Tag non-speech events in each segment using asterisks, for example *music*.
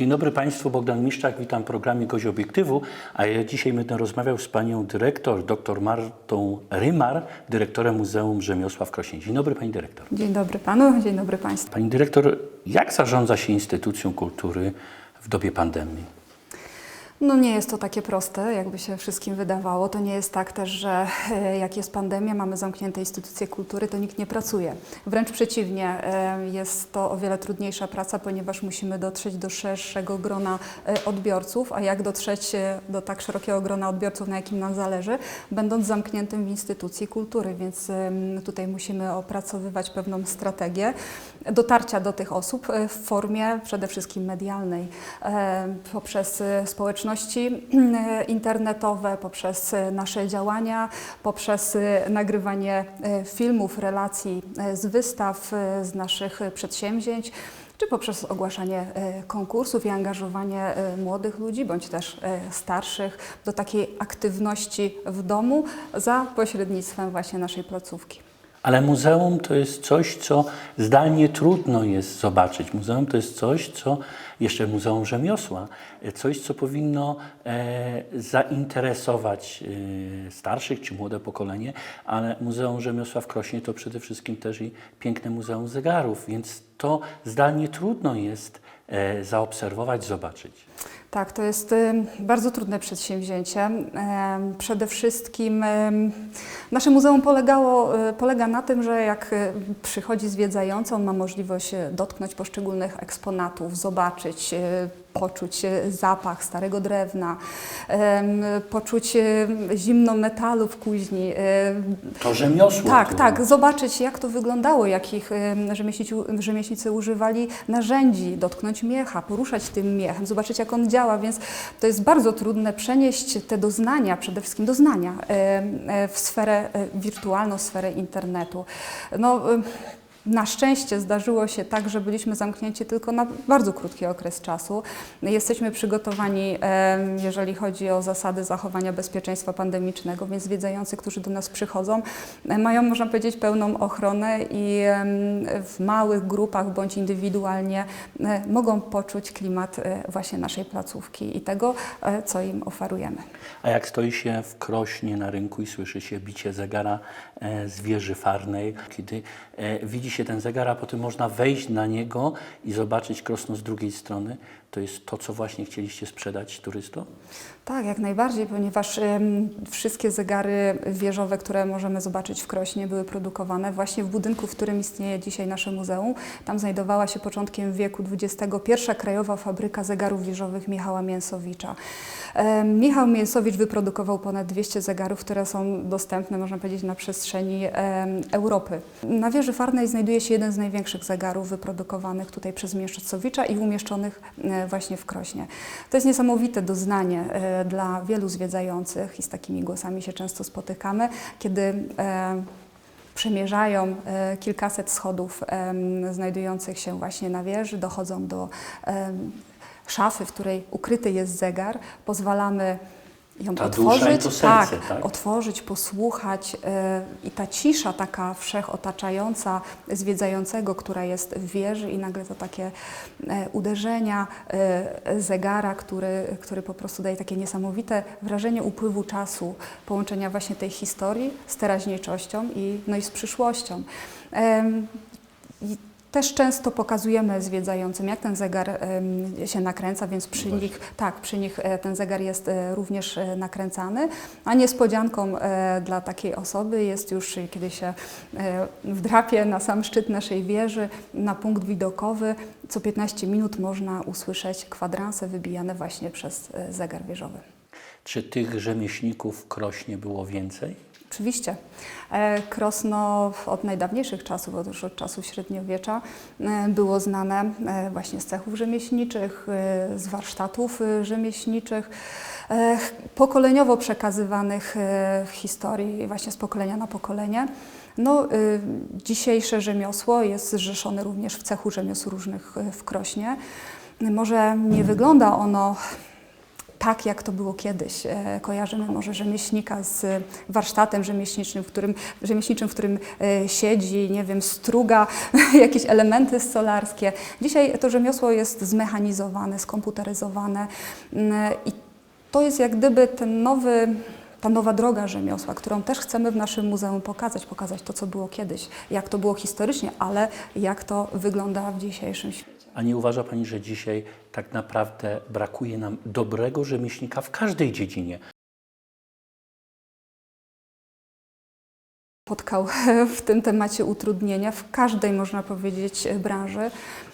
Dzień dobry Państwu, Bogdan Miszczak, witam w programie Gość Obiektywu, a ja dzisiaj będę rozmawiał z Panią Dyrektor, dr Martą Rymar, Dyrektorem Muzeum Rzemiosła w Krośnie. Dzień dobry Pani Dyrektor. Dzień dobry panu, dzień dobry państwu. Pani Dyrektor, jak zarządza się instytucją kultury w dobie pandemii? No nie jest to takie proste, jakby się wszystkim wydawało. To nie jest tak też, że e, jak jest pandemia, mamy zamknięte instytucje kultury, to nikt nie pracuje. Wręcz przeciwnie, e, jest to o wiele trudniejsza praca, ponieważ musimy dotrzeć do szerszego grona e, odbiorców, a jak dotrzeć do tak szerokiego grona odbiorców, na jakim nam zależy, będąc zamkniętym w instytucji kultury, więc tutaj musimy opracowywać pewną strategię dotarcia do tych osób e, w formie przede wszystkim medialnej, e, poprzez e, społeczności internetowe, poprzez nasze działania, poprzez nagrywanie filmów, relacji z wystaw, z naszych przedsięwzięć czy poprzez ogłaszanie konkursów i angażowanie młodych ludzi, bądź też starszych do takiej aktywności w domu za pośrednictwem właśnie naszej placówki. Ale muzeum to jest coś, co zdalnie trudno jest zobaczyć. Muzeum to jest coś, co jeszcze Muzeum Rzemiosła, e, coś, co powinno e, zainteresować e, starszych czy młode pokolenie, ale Muzeum Rzemiosła w Krośnie to przede wszystkim też i piękne Muzeum Zegarów, więc to zdalnie trudno jest e, zaobserwować, zobaczyć. Tak, to jest bardzo trudne przedsięwzięcie. Przede wszystkim nasze muzeum polegało, e, polega na tym, że jak e, przychodzi zwiedzający, on ma możliwość e, dotknąć poszczególnych eksponatów, zobaczyć, poczuć zapach starego drewna, poczuć zimno metalu w kuźni, To rzemiosło. tak, to- tak, zobaczyć jak to wyglądało, jakich em, rzemieślnicy, rzemieślnicy używali narzędzi, dotknąć miecha, poruszać tym miechem, zobaczyć jak on działa, więc to jest bardzo trudne przenieść te doznania, przede wszystkim doznania e, w sferę e, wirtualną, sferę internetu. No, na szczęście zdarzyło się tak, że byliśmy zamknięci tylko na bardzo krótki okres czasu. Jesteśmy przygotowani, jeżeli chodzi o zasady zachowania bezpieczeństwa pandemicznego, więc zwiedzający, którzy do nas przychodzą, e, mają, można powiedzieć, pełną ochronę i w małych grupach bądź indywidualnie e, mogą poczuć klimat e, właśnie naszej placówki i tego, co im oferujemy. A jak stoi się w Krośnie na rynku i słyszy się bicie zegara z wieży farnej, kiedy widzi się ten zegar, a potem można wejść na niego i zobaczyć Krosno z drugiej strony, to jest to, co właśnie chcieliście sprzedać turystom? Tak, jak najbardziej, ponieważ em, wszystkie zegary wieżowe, które możemy zobaczyć w Krośnie, były produkowane właśnie w budynku, w którym istnieje dzisiaj nasze muzeum. Tam znajdowała się początkiem wieku XX pierwsza krajowa fabryka zegarów wieżowych Michała Mięsowicza. Em, Michał Mięsowicz wyprodukował ponad 200 zegarów, które są dostępne, można powiedzieć, na przestrzeni em, Europy. Na wieży farnej znajduje się jeden z największych zegarów wyprodukowanych tutaj przez Mięsowicza i umieszczonych e, właśnie w Krośnie. To jest niesamowite doznanie e, dla wielu zwiedzających i z takimi głosami się często spotykamy, kiedy e, przemierzają e, kilkaset schodów znajdujących się właśnie na wieży, dochodzą do szafy, w której ukryty jest zegar, pozwalamy ją Ta otworzyć, serce, tak? otworzyć, posłuchać e, i ta cisza taka wszechotaczająca zwiedzającego, która jest w wieży i nagle to takie e, uderzenia e, zegara, który, który po prostu daje takie niesamowite wrażenie upływu czasu, połączenia właśnie tej historii z teraźniejszością i, no i z przyszłością. I też często pokazujemy zwiedzającym, jak ten zegar się nakręca, więc przy Właśnie. nich, tak, przy nich e, ten zegar jest e, również e, nakręcany. A niespodzianką dla takiej osoby jest już, kiedy się wdrapie na sam szczyt naszej wieży, na punkt widokowy, co 15 minut można usłyszeć kwadranse wybijane właśnie przez zegar wieżowy. Czy tych rzemieślników Krośnie było więcej? Oczywiście. E, Krosno od najdawniejszych czasów, od już od czasów średniowiecza, e, było znane e, właśnie z cechów rzemieślniczych, e, z warsztatów e, rzemieślniczych, e, pokoleniowo przekazywanych e, w historii właśnie z pokolenia na pokolenie. No, dzisiejsze rzemiosło jest zrzeszone również w cechu rzemiosł różnych e, w Krośnie. Może nie wygląda ono tak, jak to było kiedyś. E, Kojarzymy może rzemieślnika z warsztatem rzemieślniczym, w którym, rzemieślniczym, w którym e, siedzi, nie wiem, struga, *laughs* jakieś elementy stolarskie. Dzisiaj to rzemiosło jest zmechanizowane, skomputeryzowane mm, i to jest jak gdyby ten nowy, ta nowa droga rzemiosła, którą też chcemy w naszym muzeum pokazać, pokazać to, co było kiedyś, jak to było historycznie, ale jak to wygląda w dzisiejszym świecie. A nie uważa Pani, że dzisiaj tak naprawdę brakuje nam dobrego rzemieślnika w każdej dziedzinie? spotkał *laughs* w tym temacie utrudnienia w każdej, można powiedzieć, branży.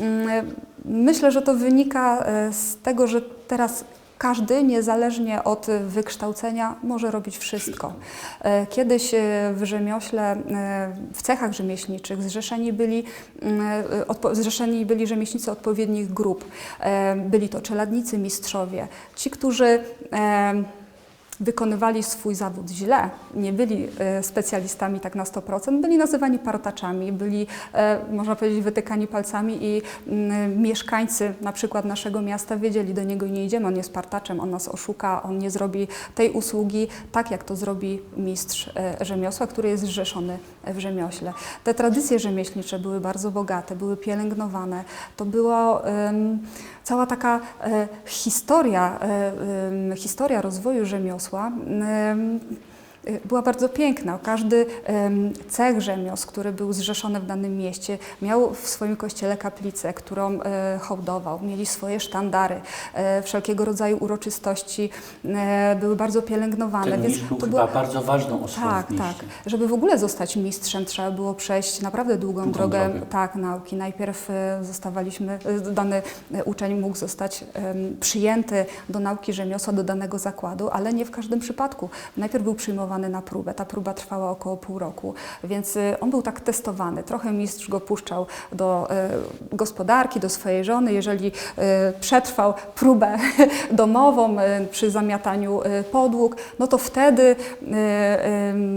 Mm, Myślę, że to wynika e, z tego, że teraz każdy, niezależnie od wykształcenia, może robić wszystko. E, Kiedyś e, w rzemiośle, e, w cechach rzemieślniczych zrzeszeni byli, zrzeszeni byli rzemieślnicy odpowiednich grup. Byli to czeladnicy, mistrzowie, ci, którzy wykonywali swój zawód źle, nie byli e, specjalistami tak na 100%, byli nazywani partaczami, byli, e, można powiedzieć, wytykani palcami i mm, mieszkańcy na przykład naszego miasta wiedzieli, do niego nie idziemy, on jest partaczem, on nas oszuka, on nie zrobi tej usługi tak, jak to zrobi mistrz e, rzemiosła, który jest zrzeszony w rzemiośle. Te tradycje rzemieślnicze były bardzo bogate, były pielęgnowane. To była cała taka e, historia, e, historia rozwoju rzemiosła. Y, była bardzo piękna. Każdy cech rzemiosł, który był zrzeszony w danym mieście, miał w swoim kościele kaplicę, którą e, hołdował. Mieli swoje sztandary, e, wszelkiego rodzaju uroczystości e, były bardzo pielęgnowane. Ten mistrz był to była- bardzo ważną osobą tak, tak. Żeby w ogóle zostać mistrzem, trzeba było przejść naprawdę długą, Długą drogę, drogę. tak, nauki. Najpierw zostawaliśmy, dany uczeń mógł zostać przyjęty do nauki rzemiosła, do danego zakładu, ale nie w każdym przypadku. Najpierw był przyjmowany na próbę. Ta próba trwała około pół roku, więc e, on był tak testowany. Trochę mistrz go puszczał do e, gospodarki, do swojej żony. Jeżeli e, przetrwał próbę *laughs* domową przy zamiataniu podłóg, no to wtedy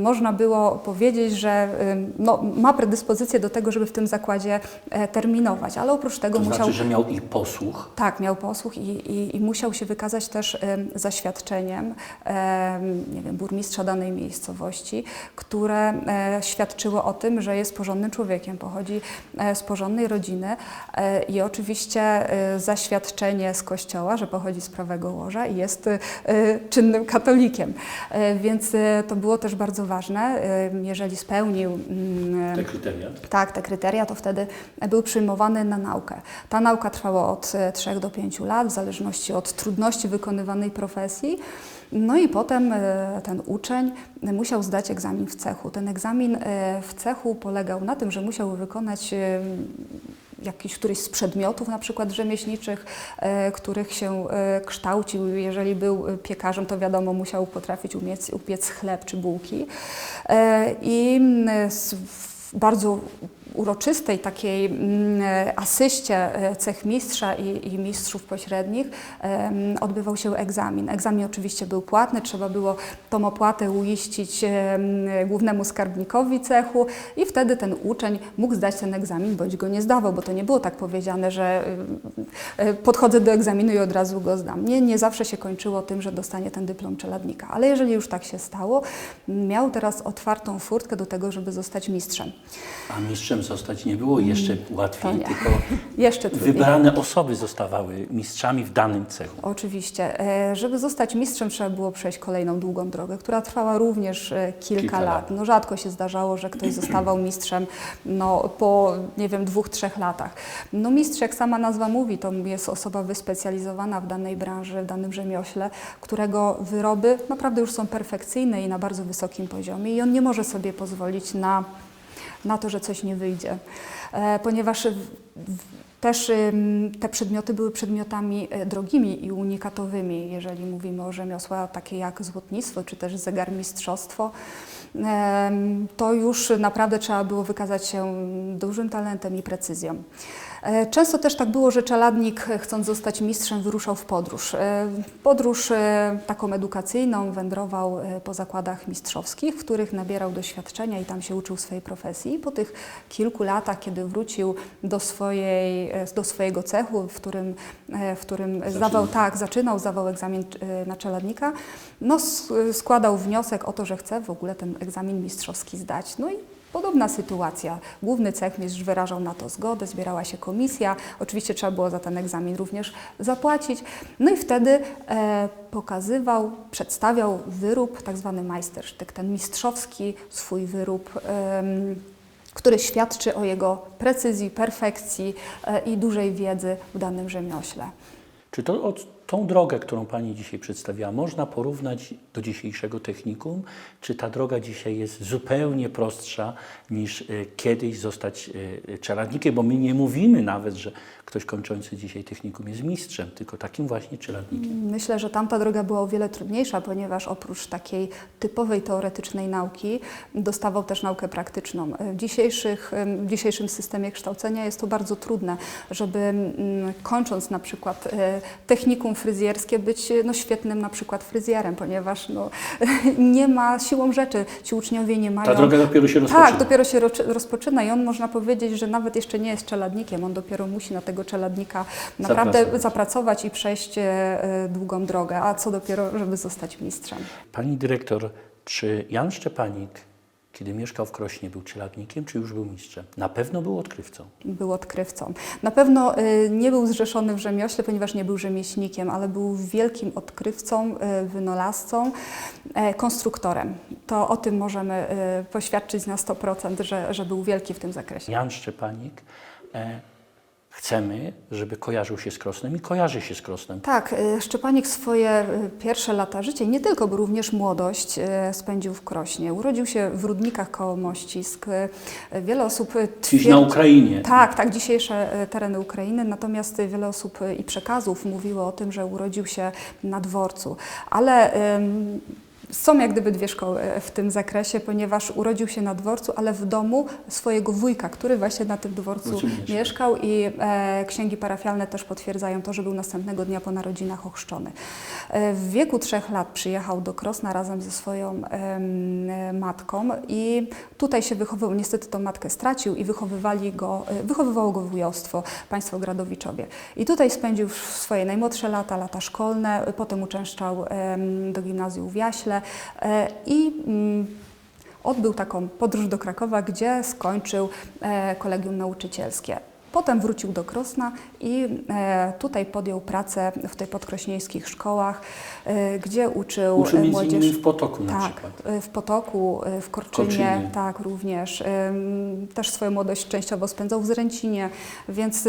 można było powiedzieć, że no, ma predyspozycję do tego, żeby w tym zakładzie e, terminować, ale oprócz tego To musiał... znaczy, że miał ich posłuch. Tak, miał posłuch i, i, i musiał się wykazać też em, zaświadczeniem em, nie wiem, burmistrza danej miejscowości, które e, świadczyło o tym, że jest porządnym człowiekiem, pochodzi e, z porządnej rodziny e, i oczywiście zaświadczenie z kościoła, że pochodzi z prawego łoża i jest czynnym katolikiem. Więc to było też bardzo ważne. Jeżeli spełnił mm, Te kryteria. tak, te kryteria, to wtedy był przyjmowany na naukę. Ta nauka trwała od 3 do 5 lat, w zależności od trudności wykonywanej profesji. No i potem e, ten uczeń musiał zdać egzamin w cechu. Ten egzamin e, w cechu polegał na tym, że musiał wykonać e, jakiś któryś z przedmiotów, na przykład rzemieślniczych, których się kształcił. Jeżeli był piekarzem, to wiadomo, musiał potrafić umieć, upiec chleb czy bułki. I bardzo uroczystej takiej mm, asyście e, cechmistrza i, i mistrzów pośrednich odbywał się egzamin. Egzamin oczywiście był płatny, trzeba było tą opłatę uiścić em, głównemu skarbnikowi cechu i wtedy ten uczeń mógł zdać ten egzamin, bądź go nie zdawał, bo to nie było tak powiedziane, że y, podchodzę do egzaminu i od razu go zdam. Nie, nie zawsze się kończyło tym, że dostanie ten dyplom czeladnika, ale jeżeli już tak się stało, miał teraz otwartą furtkę do tego, żeby zostać mistrzem. A mistrzem zostać nie było jeszcze łatwiej, Mm, nie. tylko *laughs* Jeszcze trudniej. wybrane osoby zostawały mistrzami w danym cechu. Oczywiście. E, Żeby zostać mistrzem, trzeba było przejść kolejną długą drogę, która trwała również e, kilka, Kilka lat. lat. No, rzadko się zdarzało, że ktoś zostawał *clears throat* mistrzem no, po, nie wiem, dwóch, trzech latach. No, mistrz, jak sama nazwa mówi, to jest osoba wyspecjalizowana w danej branży, w danym rzemiośle, którego wyroby naprawdę już są perfekcyjne i na bardzo wysokim poziomie i on nie może sobie pozwolić na, na to, że coś nie wyjdzie. E, ponieważ też te przedmioty były przedmiotami e, drogimi i unikatowymi, jeżeli mówimy o rzemiosła takie jak złotnictwo czy też zegarmistrzostwo. To już naprawdę trzeba było wykazać się dużym talentem i precyzją. E, Często też tak było, że czeladnik, e, chcąc zostać mistrzem, wyruszał w podróż. E, Podróż taką edukacyjną, wędrował po zakładach mistrzowskich, w których nabierał doświadczenia i tam się uczył swojej profesji. Po tych kilku latach, kiedy wrócił do, swojej, do swojego cechu, w którym, w którym zdawał, tak, zaczynał, zdawał egzamin na czeladnika, no, składał wniosek o to, że chce w ogóle ten egzamin mistrzowski zdać. No i Podobna sytuacja. Główny cechmistrz wyrażał na to zgodę, zbierała się komisja. Oczywiście trzeba było za ten egzamin również zapłacić. No i wtedy e, pokazywał, przedstawiał wyrób, tak zwany majstersztyk, ten mistrzowski swój wyrób. em, który świadczy o jego precyzji, perfekcji e, i dużej wiedzy w danym rzemiośle. Czy to, o, tą drogę, którą Pani dzisiaj przedstawiła, można porównać do dzisiejszego technikum? Czy ta droga dzisiaj jest zupełnie prostsza niż y, kiedyś zostać y, czeladnikiem? Bo my nie mówimy nawet, że ktoś kończący dzisiaj technikum jest mistrzem, tylko takim właśnie czeladnikiem. Myślę, że tamta droga była o wiele trudniejsza, ponieważ oprócz takiej typowej teoretycznej nauki dostawał też naukę praktyczną. W, dzisiejszych, w dzisiejszym systemie kształcenia jest to bardzo trudne, żeby mm, kończąc na przykład e, technikum fryzjerskie być no, świetnym na przykład fryzjerem, ponieważ no, *laughs* nie ma siłą rzeczy, ci uczniowie nie mają... Ta droga dopiero się rozpoczyna. Tak, dopiero się rozpoczyna i on można powiedzieć, że nawet jeszcze nie jest czeladnikiem, on dopiero musi na tego czeladnika naprawdę Zapracować. zapracować i przejść e, e, długą drogę, a co dopiero, żeby zostać mistrzem. Pani dyrektor, czy Jan Szczepanik, kiedy mieszkał w Krośnie, był czeladnikiem, czy już był mistrzem? Na pewno był odkrywcą. Był odkrywcą. Na pewno e, nie był zrzeszony w rzemiośle, ponieważ nie był rzemieślnikiem, ale był wielkim odkrywcą, e, wynalazcą, e, konstruktorem. To o tym możemy e, poświadczyć na 100%, że, że był wielki w tym zakresie. Jan Szczepanik, e, chcemy, żeby kojarzył się z Krosnem i kojarzy się z Krosnem. Tak, y, Szczepanik swoje y, pierwsze lata życia, nie tylko, bo również młodość y, spędził w Krośnie. Urodził się w Rudnikach koło Mościsk. Wiele osób Gdzieś na Ukrainie. Tak, tak, dzisiejsze tereny Ukrainy, natomiast wiele osób i przekazów mówiło o tym, że urodził się na dworcu. Ale ym, są jak gdyby dwie szkoły w tym zakresie, ponieważ urodził się na dworcu, ale w domu swojego wujka, który właśnie na tym dworcu mieszkał. i e, księgi parafialne też potwierdzają to, że był następnego dnia po narodzinach ochrzczony. E, w wieku trzech lat przyjechał do Krosna razem ze swoją e, matką i tutaj się wychowywał. Niestety tą matkę stracił i wychowywali go, e, wychowywało go wujostwo, państwo Gradowiczowie. I tutaj spędził swoje najmłodsze lata, lata szkolne, e, potem uczęszczał em, do gimnazjum w Jaśle e, i mm, Odbył taką podróż do Krakowa, gdzie skończył e, kolegium nauczycielskie. Potem wrócił do Krosna i e, tutaj podjął pracę w tej podkrośnieńskich szkołach, e, gdzie uczył, Uczył e, między młodzież. innymi w Potoku na tak, przykład. w Potoku, w Korczynie, Korczynie. tak również. Też swoją młodość częściowo spędzał w Zręcinie, więc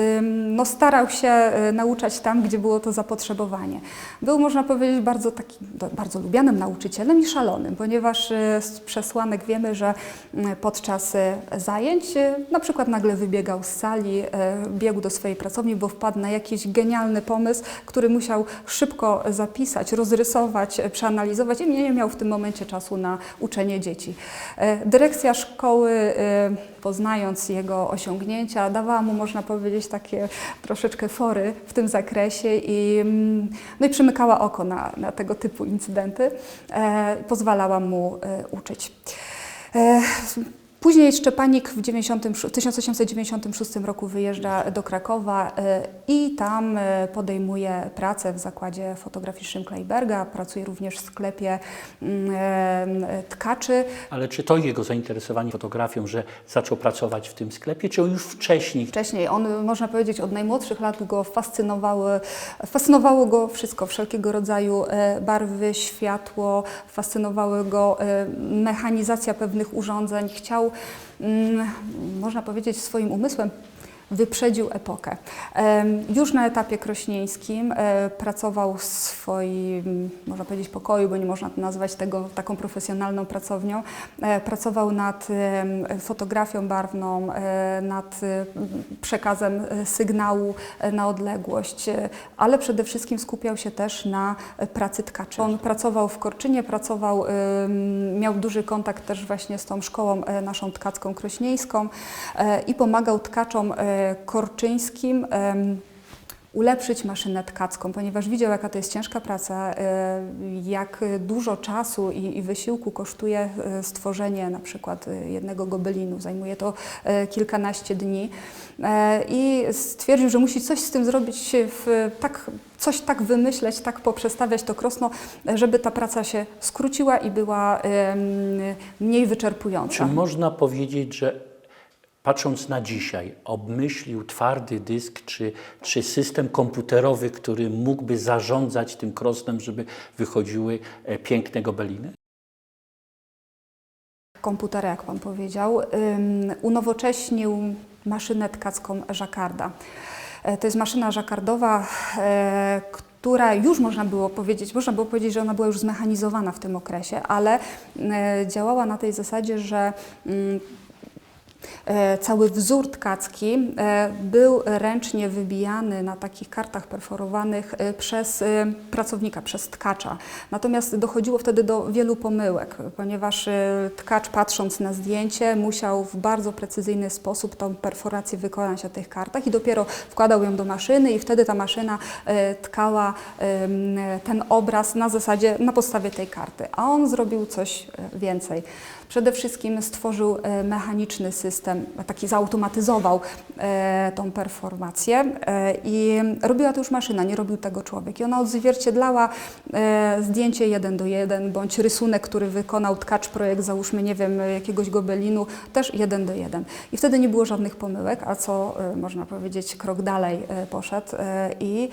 no, starał się nauczać tam, gdzie było to zapotrzebowanie. Był, można powiedzieć, bardzo taki, do- bardzo lubianym nauczycielem i szalonym, ponieważ z przesłanek wiemy, że podczas zajęć na przykład nagle wybiegał z sali, biegł do swojej pracowni, bo wpadł na jakiś genialny pomysł, który musiał szybko zapisać, rozrysować, e, przeanalizować i nie miał w tym momencie czasu na uczenie dzieci. E, Dyrekcja szkoły, e, poznając jego osiągnięcia, dawała mu, można powiedzieć, takie troszeczkę fory w tym zakresie i, mm, no i przymykała oko na, na tego typu incydenty, e, pozwalała mu e, uczyć. Później Szczepanik w 96 1896 roku wyjeżdża do Krakowa e, i tam e, podejmuje pracę w zakładzie fotograficznym Kleiberga. Pracuje również w sklepie mm, e, tkaczy. Ale czy to jego zainteresowanie fotografią, że zaczął pracować w tym sklepie, czy już wcześniej? Wcześniej on, można powiedzieć, od najmłodszych lat go fascynowały, fascynowało go wszystko, wszelkiego rodzaju barwy, światło, fascynowały go mechanizacja pewnych urządzeń. Chciał, można powiedzieć, swoim umysłem wyprzedził epokę. Już na etapie krośnieńskim e, pracował w swoim, można powiedzieć, pokoju, bo nie można nazwać tego taką profesjonalną pracownią. E, Pracował nad fotografią barwną, e, nad przekazem sygnału na odległość, ale przede wszystkim skupiał się też na pracy tkaczy. On pracował w Korczynie, pracował, miał duży kontakt też właśnie z tą szkołą naszą tkacką krośnieńską i pomagał tkaczom Korczyńskim ulepszyć maszynę tkacką, ponieważ widział, jaka to jest ciężka praca, jak dużo czasu i, wysiłku kosztuje e, stworzenie na przykład e, jednego gobelinu. Zajmuje to e, kilkanaście dni i stwierdził, że musi coś z tym zrobić, w, tak, coś tak wymyśleć, tak poprzestawiać to krosno, żeby ta praca się skróciła i była mniej wyczerpująca. Czy można powiedzieć, że patrząc na dzisiaj, obmyślił twardy dysk czy, czy system komputerowy, który mógłby zarządzać tym krosnem, żeby wychodziły e, piękne gobeliny? komputera, jak Pan powiedział, unowocześnił maszynę tkacką Jacquarda. E, To jest maszyna Jacquardowa, e, która już można było powiedzieć, można było powiedzieć, że ona była już zmechanizowana w tym okresie, ale działała na tej zasadzie, że Cały wzór tkacki e, był ręcznie wybijany na takich kartach perforowanych e, przez e, pracownika, przez tkacza. Natomiast dochodziło wtedy do wielu pomyłek, ponieważ e, tkacz patrząc na zdjęcie musiał w bardzo precyzyjny sposób tą perforację wykonać na tych kartach i dopiero wkładał ją do maszyny i wtedy ta maszyna e, tkała ten obraz na zasadzie, na podstawie tej karty. A on zrobił coś e, więcej. Przede wszystkim stworzył e, mechaniczny system, taki zautomatyzował e, tą performację e, i robiła to już maszyna, nie robił tego człowiek. I ona odzwierciedlała e, zdjęcie jeden do jeden, bądź rysunek, który wykonał tkacz projekt, załóżmy, nie wiem, jakiegoś gobelinu, też jeden do jeden. I wtedy nie było żadnych pomyłek, a co można powiedzieć, krok dalej poszedł i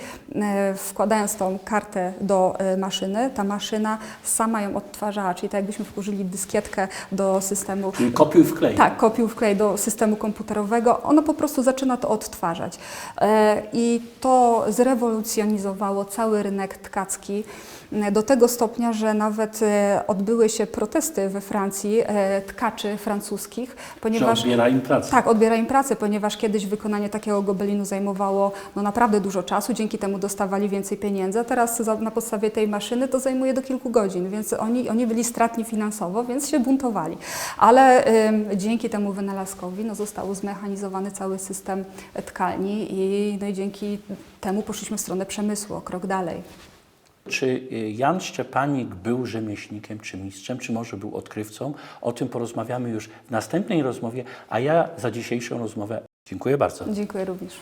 wkładając tą kartę do maszyny, ta maszyna sama ją odtwarzała, czyli tak jakbyśmy wkurzyli dyskietkę do systemu Czyli kopiuj wklej. tak, kopiuj wklej do systemu komputerowego, ono po prostu zaczyna to odtwarzać. E, I to zrewolucjonizowało cały rynek tkacki e, do tego stopnia, że nawet e, odbyły się protesty we Francji tkaczy francuskich, Że ponieważ odbiera im pracę. tak, odbiera im pracę, ponieważ kiedyś wykonanie takiego gobelinu zajmowało no, naprawdę dużo czasu, dzięki temu dostawali więcej pieniędzy, a teraz na podstawie tej maszyny to zajmuje do kilku godzin, więc oni, oni byli stratni finansowo, więc się buntowali. Ale ym, dzięki temu wynalazkowi no, został zmechanizowany cały system tkalni i, no, i dzięki temu poszliśmy w stronę przemysłu, o krok dalej. Czy y, Jan Szczepanik był rzemieślnikiem czy mistrzem, czy może był odkrywcą? O tym porozmawiamy już w następnej rozmowie, a ja za dzisiejszą rozmowę dziękuję bardzo. Dziękuję również.